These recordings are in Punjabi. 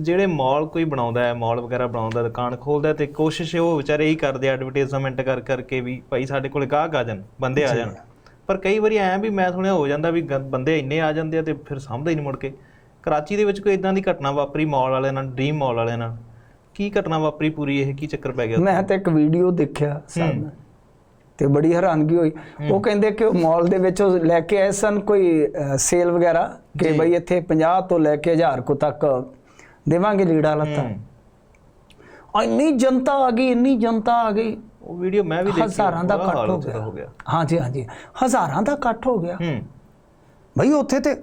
ਜਿਹੜੇ ਮਾਲ ਕੋਈ ਬਣਾਉਂਦਾ ਹੈ ਮਾਲ ਵਗੈਰਾ ਬਣਾਉਂਦਾ ਦੁਕਾਨ ਖੋਲਦਾ ਤੇ ਕੋਸ਼ਿਸ਼ ਉਹ ਵਿਚਾਰੇ ਇਹੀ ਕਰਦੇ ਐਡਵਰਟਾਈਜ਼ਮੈਂਟ ਕਰ ਕਰਕੇ ਵੀ ਭਾਈ ਸਾਡੇ ਕੋਲ ਗਾਹਕ ਆ ਜਾਣ ਬੰਦੇ ਆ ਜਾਣ। ਪਰ ਕਈ ਵਾਰੀ ਐਂ ਵੀ ਮੈਂ ਸੁਣਿਆ ਹੋ ਜਾਂਦਾ ਵੀ ਬੰਦੇ ਇੰਨੇ ਆ ਜਾਂਦੇ ਆ ਤੇ ਫਿਰ ਸਾਂਭਦੇ ਹੀ ਨਹੀਂ ਮੁੜ ਕੇ। ਕਰਾਚੀ ਦੇ ਵਿੱਚ ਕੋਈ ਇਦਾਂ ਦੀ ਘਟਨਾ ਵਾਪਰੀ ਮਾਲ ਵਾਲਿਆਂ ਨਾਲ ਡ੍ਰੀਮ ਮਾਲ ਵਾਲਿਆਂ ਨਾਲ? ਕੀ ਘਟਨਾ ਵਾਪਰੀ ਪੂਰੀ ਇਹ? ਕੀ ਚੱਕਰ ਪੈ ਗਿਆ ਮੈਂ ਤਾਂ ਇੱਕ ਵੀਡੀਓ ਦੇਖਿਆ ਸਨ ਤੇ ਬੜੀ ਹੈਰਾਨਗੀ ਹੋਈ। ਉਹ ਕਹਿੰਦੇ ਕਿ ਮਾਲ ਦੇ ਵਿੱਚ ਲੈ ਕੇ ਆਏ ਸਨ ਕੋਈ ਸੇਲ ਵਗੈਰਾ ਕਿ ਬਈ ਇੱਥੇ 50 ਤੋਂ ਲੈ ਕੇ 1000 ਕੋ ਤੱਕ ਦੇਵਾਂਗੇ ਲੀੜਾ ਲੱਤਾ। ਇੰਨੀ ਜਨਤਾ ਆ ਗਈ ਇੰਨੀ ਜਨਤਾ ਆ ਗਈ। ਉਹ ਵੀਡੀਓ ਮੈਂ ਵੀ ਦੇਖੀ ਹਜ਼ਾਰਾਂ ਦਾ ਇਕੱਠ ਹੋ ਗਿਆ। ਹਾਂਜੀ ਹਾਂਜੀ। ਹਜ਼ਾਰਾਂ ਦਾ ਇਕੱਠ ਹੋ ਗਿਆ। ਹੂੰ। ਬਈ ਉੱਥੇ ਤੇ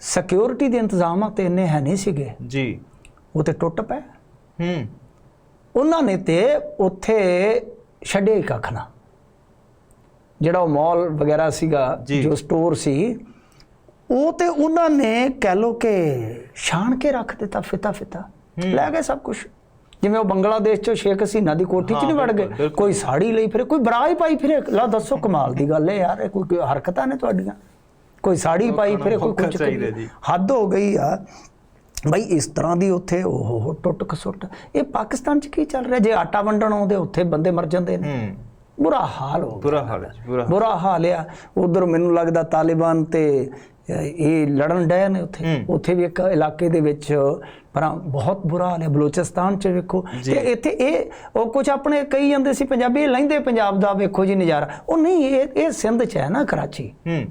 ਸਿਕਿਉਰਿਟੀ ਦੇ ਇੰਤਜ਼ਾਮਾਂ ਤੇ ਇੰਨੇ ਹੈ ਨਹੀਂ ਸੀਗੇ। ਜੀ। ਉਹ ਤੇ ਟੁੱਟ ਪਏ। ਹੂੰ। ਉਹਨਾਂ ਨੇ ਤੇ ਉੱਥੇ ਛੱਡਿਆ ਹੀ ਕੱਖ ਨਾ ਜਿਹੜਾ ਉਹ ਮਾਲ ਵਗੈਰਾ ਸੀਗਾ। ਜੋ। ਸਟੋਰ ਸੀ ਉਹ ਤੇ ਉਹਨਾਂ ਨੇ ਕਹਿ ਲੋ ਕਿ ਛਾਣ ਕੇ ਰੱਖ ਦਿੱਤਾ ਫਿਤਾ ਫਿਤਾ। ਲੈ ਗਏ ਸਭ ਕੁਝ ਜਿਵੇਂ ਉਹ ਬੰਗਲਾਦੇਸ਼ ਚੋਂ ਸ਼ੇਖ ਹਸੀਨਾ ਦੀ ਕੋਠੀ 'ਚ ਨਹੀਂ ਵੜ ਗਏ। ਕੋਈ ਸਾੜੀ ਲਈ ਫਿਰੇ ਕੋਈ ਬਰਾ ਹੀ ਪਾਈ ਫਿਰੇ। ਲਾ ਦੱਸੋ ਕਮਾਲ ਦੀ ਗੱਲ ਹੈ ਯਾਰ ਇਹ ਕੋਈ ਹਰਕਤਾਂ ਨੇ ਤੁਹਾਡੀਆਂ? ਕੋਈ ਸਾੜੀ ਪਾਈ ਫਿਰੇ ਕੋਈ ਕੁਝ। ਹੱਦ ਹੋ ਗਈ ਆ। ਬਈ ਇਸ ਤਰ੍ਹਾਂ ਦੀ ਉੱਥੇ ਉਹ ਟੁੱਟ ਖਸੁੱਟ। ਇਹ ਪਾਕਿਸਤਾਨ 'ਚ ਕੀ ਚੱਲ ਰਿਹਾ? ਜੇ ਆਟਾ ਵੰਡਣ ਆਉਂਦੇ ਉੱਥੇ ਬੰਦੇ ਮਰ ਜਾਂਦੇ ਨੇ। ਬੁਰਾ ਹਾਲ ਹੋ ਬੁਰਾ ਹਾਲ। ਬੁਰਾ ਹਾਲ ਆ। ਉਧਰ ਮੈਨੂੰ ਲੱਗਦਾ ਤਾਲਿਬਾਨ ਤੇ ਇਹ ਲੜਨ ਡਏ ਨੇ ਉੱਥੇ। ਉੱਥੇ ਵੀ ਇੱਕ ਇਲਾਕੇ ਦੇ ਵਿੱਚ ਪਰ ਬਹੁਤ ਬੁਰਾ ਹਾਲ ਹੈ ਬਲੋਚਿਸਤਾਨ ਚ ਵੇਖੋ। ਤੇ ਇੱਥੇ ਇਹ ਉਹ ਕੁਝ ਆਪਣੇ ਕਹੀ ਜਾਂਦੇ ਸੀ ਪੰਜਾਬੀ ਲੈਂਦੇ ਪੰਜਾਬ ਦਾ ਵੇਖੋ ਜੀ ਨਜ਼ਾਰਾ। ਉਹ ਨਹੀਂ ਇਹ ਇਹ ਸਿੰਧ ਚ ਹੈ ਨਾ ਕਰਾਚੀ। ਹੂੰ।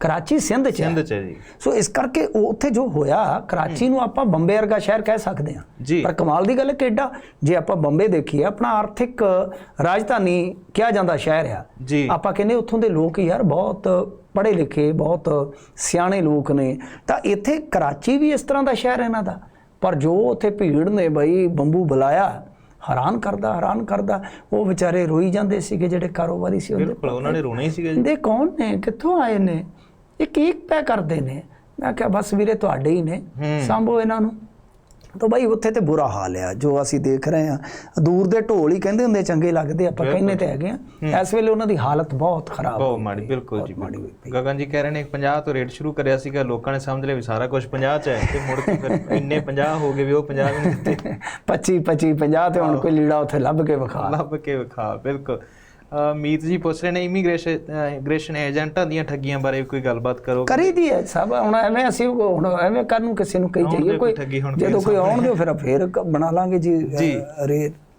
ਕਰਾਚੀ ਸਿੰਧ ਚ ਸਿੰਧ ਚ ਜੀ। ਸੋ ਇਸ ਕਰਕੇ ਉਹ ਉੱਥੇ ਜੋ ਹੋਇਆ ਕਰਾਚੀ ਨੂੰ ਆਪਾਂ ਬੰਬੇ ਵਰਗਾ ਸ਼ਹਿਰ ਕਹਿ ਸਕਦੇ ਹਾਂ। ਪਰ ਕਮਾਲ ਦੀ ਗੱਲ ਹੈ ਕਿ ਜੇ ਆਪਾਂ ਬੰਬੇ ਦੇਖੀਏ ਆਪਣਾ ਆਰਥਿਕ ਰਾਜਧਾਨੀ ਕਿਹਾ ਜਾਂਦਾ ਸ਼ਹਿਰ ਆ। ਆਪਾਂ ਕਹਿੰਦੇ ਉੱਥੋਂ ਦੇ ਲੋਕ ਯਾਰ ਬਹੁਤ ਪੜ੍ਹੇ ਲਿਖੇ ਬਹੁਤ ਸਿਆਣੇ ਲੋਕ ਨੇ। ਤਾਂ ਇੱਥੇ ਕਰਾਚੀ ਵੀ ਇਸ ਤਰ੍ਹਾਂ ਦਾ ਸ਼ਹਿਰ ਹੈ ਇਹਨਾਂ ਦਾ। ਪਰ ਜੋ ਉੱਥੇ ਭੀੜ ਨੇ ਬਈ ਬੰਬੂ ਬੁਲਾਇਆ ਹੈਰਾਨ ਕਰਦਾ ਹੈਰਾਨ ਕਰਦਾ। ਉਹ ਵਿਚਾਰੇ ਰੋਈ ਜਾਂਦੇ ਸੀਗੇ ਜਿਹੜੇ ਕਾਰੋਬਾਰੀ ਸੀ ਉਹਦੇ ਬਿਲਕੁਲ ਉਹਨਾਂ ਨੇ ਰੋਣਾ ਹੀ ਸੀਗਾ ਜੀ। ਦੇ ਕੌਣ ਨੇ? ਕਿੱਥੋਂ ਆਏ ਨੇ? ਇਹ ਕੀ ਪੈ ਕਰਦੇ ਨੇ। ਮੈਂ ਕਿਹਾ ਬਸ ਵੀਰੇ ਤੁਹਾਡੇ ਹੀ ਨੇ। ਸੰਭੋ ਇਹਨਾਂ ਨੂੰ। ਤਾਂ ਬਾਈ ਉੱਥੇ ਤੇ ਬੁਰਾ ਹਾਲ ਆ ਜੋ ਅਸੀਂ ਦੇਖ ਰਹੇ ਆ ਦੂਰ ਦੇ ਢੋਲ ਹੀ ਕਹਿੰਦੇ ਹੁੰਦੇ ਚੰਗੇ ਲੱਗਦੇ ਆਪਾਂ ਕਹਿੰਦੇ ਤੇ ਹੈਗੇ ਆ। ਇਸ ਵੇਲੇ ਉਹਨਾਂ ਦੀ ਹਾਲਤ ਬਹੁਤ ਖਰਾਬ ਬਹੁਤ ਮਾੜੀ ਬਿਲਕੁਲ ਜੀ। ਗਗਨ ਜੀ ਕਹਿ ਰਹੇ ਨੇ 50 ਤੋਂ ਰੇਟ ਸ਼ੁਰੂ ਕਰਿਆ ਸੀਗਾ ਲੋਕਾਂ ਨੇ ਸਮਝ ਲਿਆ ਵੀ ਸਾਰਾ ਕੁਝ 50 ਚ ਹੈ ਤੇ ਮੁੜ ਕੇ ਫਿਰ ਇੰਨੇ 50 ਹੋ ਗਏ ਵੀ ਉਹ 50 ਵੀ ਨਹੀਂ ਦਿੱਤੇ। 25 25 50 ਤੇ ਹੁਣ ਕੋਈ ਲੀੜਾ ਉੱਥੇ ਲੱਭ ਕੇ ਵਿਖਾ। ਲੱਭ ਕੇ ਵਿਖਾ ਬਿਲਕੁਲ। ਮੀਤ ਜੀ ਪੁੱਛ ਰਹੇ ਨੇ ਇਮੀਗ੍ਰੇਸ਼ਨ ਏਜੰਟਾਂ ਦੀਆਂ ਠੱਗੀਆਂ ਬਾਰੇ ਕੋਈ ਗੱਲਬਾਤ ਕਰੋ ਕਰੀ ਦੀ ਹੈ ਸਭ ਹੁਣ ਐਵੇਂ ਅਸੀਂ ਹੁਣ ਐਵੇਂ ਕਰਨ ਨੂੰ ਕਿਸੇ ਨੂੰ ਕਹੀ ਜਾਈਏ ਕੋਈ ਜਦੋਂ ਕੋਈ ਆਉਣ ਦਿਓ ਫਿਰ ਫੇਰ ਬਣਾ ਲਾਂਗੇ ਜੀ ਰੇਟ